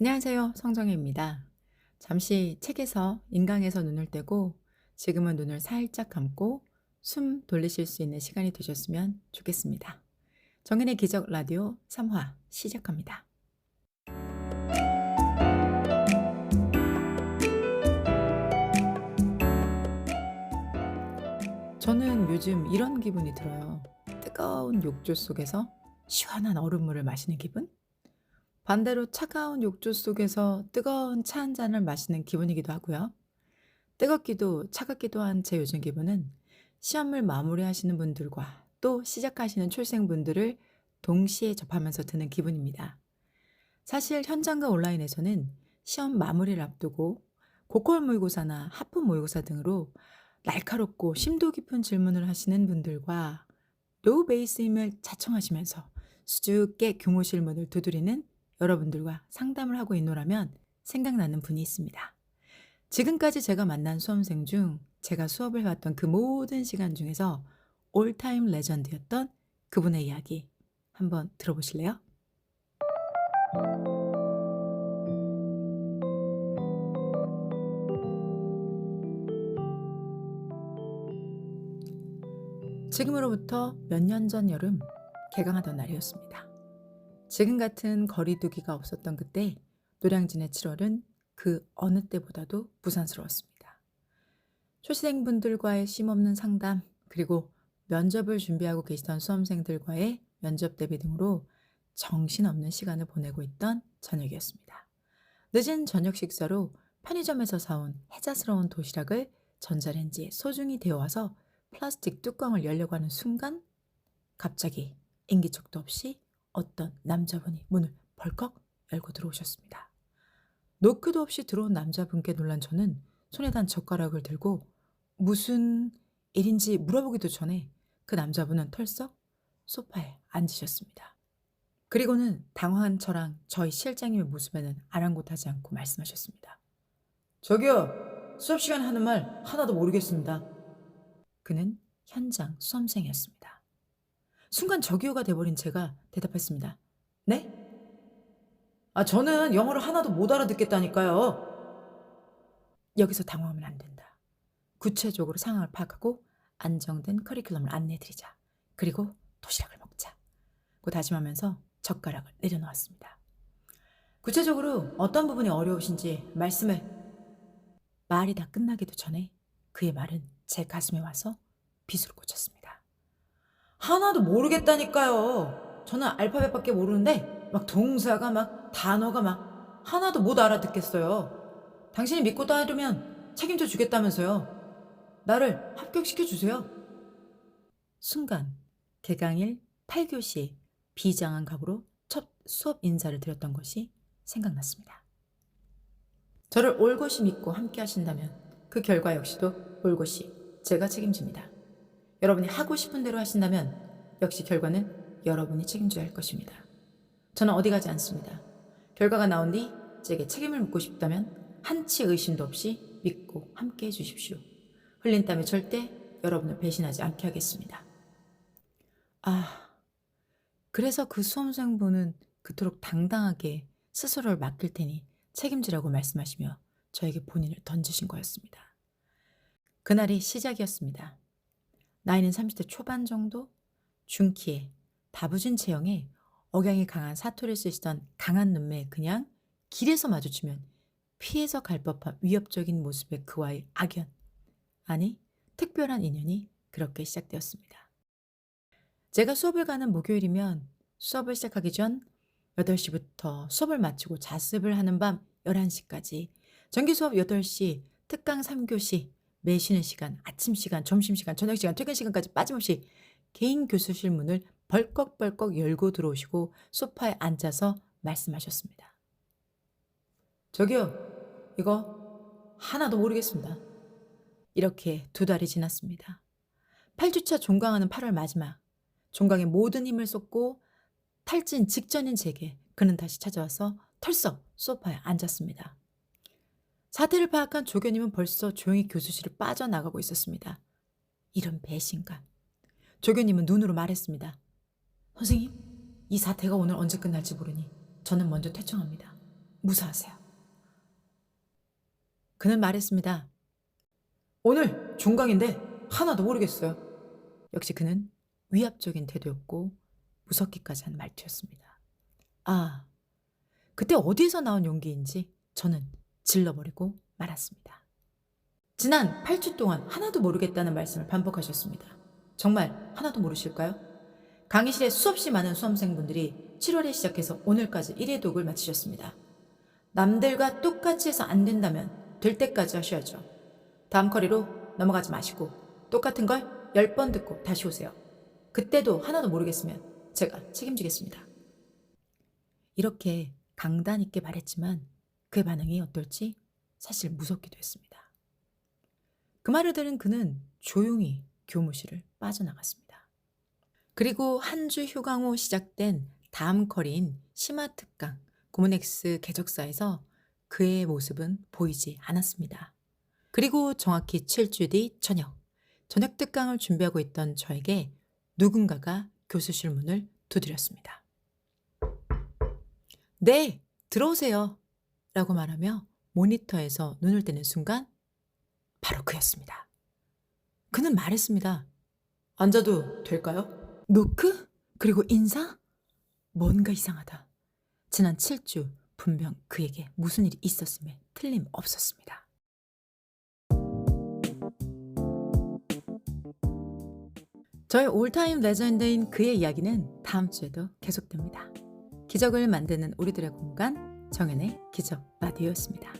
안녕하세요. 성정혜입니다. 잠시 책에서 인강에서 눈을 떼고 지금은 눈을 살짝 감고 숨 돌리실 수 있는 시간이 되셨으면 좋겠습니다. 정인의 기적 라디오 3화 시작합니다. 저는 요즘 이런 기분이 들어요. 뜨거운 욕조 속에서 시원한 얼음물을 마시는 기분? 반대로 차가운 욕조 속에서 뜨거운 차 한 잔을 마시는 기분이기도 하고요. 뜨겁기도 차갑기도 한 제 요즘 기분은 시험을 마무리하시는 분들과 또 시작하시는 출생분들을 동시에 접하면서 드는 기분입니다. 사실 현장과 온라인에서는 시험 마무리를 앞두고 고퀄 모의고사나 하프 모의고사 등으로 날카롭고 심도 깊은 질문을 하시는 분들과 로우 베이스임을 자청하시면서 수줍게 교무실문을 두드리는 여러분들과 상담을 하고 있노라면 생각나는 분이 있습니다. 지금까지 제가 만난 수험생 중 제가 수업을 해왔던 그 모든 시간 중에서 올타임 레전드였던 그분의 이야기 한번 들어보실래요? 지금으로부터 몇 년 전 여름 개강하던 날이었습니다. 지금 같은 거리두기가 없었던 그때 노량진의 7월은 그 어느 때보다도 부산스러웠습니다. 초시생분들과의 쉼없는 상담 그리고 면접을 준비하고 계시던 수험생들과의 면접 대비 등으로 정신없는 시간을 보내고 있던 저녁이었습니다. 늦은 저녁 식사로 편의점에서 사온 해자스러운 도시락을 전자레인지에 소중히 데워와서 플라스틱 뚜껑을 열려고 하는 순간 갑자기 인기척도 없이 어떤 남자분이 문을 벌컥 열고 들어오셨습니다. 노크도 없이 들어온 남자분께 놀란 저는 손에 단 젓가락을 들고 무슨 일인지 물어보기도 전에 그 남자분은 털썩 소파에 앉으셨습니다. 그리고는 당황한 저랑 저희 실장님의 모습에는 아랑곳하지 않고 말씀하셨습니다. 저기요, 수업 시간 하는 말 하나도 모르겠습니다. 그는 현장 수험생이었습니다. 순간 저기요가 돼버린 제가 대답했습니다. 네? 아, 저는 영어를 하나도 못 알아듣겠다니까요. 여기서 당황하면 안 된다. 구체적으로 상황을 파악하고 안정된 커리큘럼을 안내해드리자. 그리고 도시락을 먹자. 고 다짐하면서 젓가락을 내려놓았습니다. 구체적으로 어떤 부분이 어려우신지 말씀을 말이 다 끝나기도 전에 그의 말은 제 가슴에 와서 빗으로 꽂혔습니다. 하나도 모르겠다니까요. 저는 알파벳밖에 모르는데 막 동사가 막 단어가 막 하나도 못 알아듣겠어요. 당신이 믿고 따르면 책임져 주겠다면서요. 나를 합격시켜 주세요. 순간 개강일 8교시 비장한 각오로 첫 수업 인사를 드렸던 것이 생각났습니다. 저를 올곧이 믿고 함께 하신다면 그 결과 역시도 올곧이 제가 책임집니다. 여러분이 하고 싶은 대로 하신다면 역시 결과는 여러분이 책임져야 할 것입니다. 저는 어디 가지 않습니다. 결과가 나온 뒤 제게 책임을 묻고 싶다면 한치 의심도 없이 믿고 함께 해주십시오. 흘린 땀에 절대 여러분을 배신하지 않게 하겠습니다. 아, 그래서 그 수험생분은 그토록 당당하게 스스로를 맡길 테니 책임지라고 말씀하시며 저에게 본인을 던지신 거였습니다. 그날이 시작이었습니다. 나이는 30대 초반 정도? 중키에 다부진 체형에 억양이 강한 사투를 쓰시던 강한 눈매에 그냥 길에서 마주치면 피해서 갈 법한 위협적인 모습의 그와의 악연. 아니, 특별한 인연이 그렇게 시작되었습니다. 제가 수업을 가는 목요일이면 수업을 시작하기 전 8시부터 수업을 마치고 자습을 하는 밤 11시까지 정기 수업 8시, 특강 3교시, 매 쉬는 시간, 아침 시간, 점심 시간, 저녁 시간, 퇴근 시간까지 빠짐없이 개인 교수실 문을 벌컥벌컥 열고 들어오시고 소파에 앉아서 말씀하셨습니다. 저기요, 이거 하나도 모르겠습니다. 이렇게 두 달이 지났습니다. 8주차 종강하는 8월 마지막, 종강에 모든 힘을 쏟고 탈진 직전인 제게 그는 다시 찾아와서 털썩 소파에 앉았습니다. 사태를 파악한 조교님은 벌써 조용히 교수실을 빠져나가고 있었습니다. 이런 배신감. 조교님은 눈으로 말했습니다. 선생님, 이 사태가 오늘 언제 끝날지 모르니 저는 먼저 퇴청합니다. 무사하세요. 그는 말했습니다. 오늘 종강인데 하나도 모르겠어요. 역시 그는 위압적인 태도였고 무섭기까지 한 말투였습니다. 아, 그때 어디에서 나온 용기인지 저는 질러버리고 말았습니다. 지난 8주 동안 하나도 모르겠다는 말씀을 반복하셨습니다. 정말 하나도 모르실까요? 강의실에 수없이 많은 수험생분들이 7월에 시작해서 오늘까지 1회 독을 마치셨습니다. 남들과 똑같이 해서 안 된다면 될 때까지 하셔야죠. 다음 커리로 넘어가지 마시고 똑같은 걸 10번 듣고 다시 오세요. 그때도 하나도 모르겠으면 제가 책임지겠습니다. 이렇게 강단 있게 말했지만 그의 반응이 어떨지 사실 무섭기도 했습니다. 그 말을 들은 그는 조용히 교무실을 빠져나갔습니다. 그리고 한 주 휴강 후 시작된 다음 커리인 심화 특강 고문엑스 개적사에서 그의 모습은 보이지 않았습니다. 그리고 정확히 7주 뒤 저녁, 저녁 특강을 준비하고 있던 저에게 누군가가 교수실 문을 두드렸습니다. 네, 들어오세요. 라고 말하며 모니터에서 눈을 떼는 순간 바로 그였습니다. 그는 말했습니다. 앉아도 될까요? 노크? 그리고 인사? 뭔가 이상하다. 지난 7주 분명 그에게 무슨 일이 있었음에 틀림없었습니다. 저의 올타임 레전드인 그의 이야기는 다음 주에도 계속됩니다. 기적을 만드는 우리들의 공간 정연의 기적 라디오였습니다.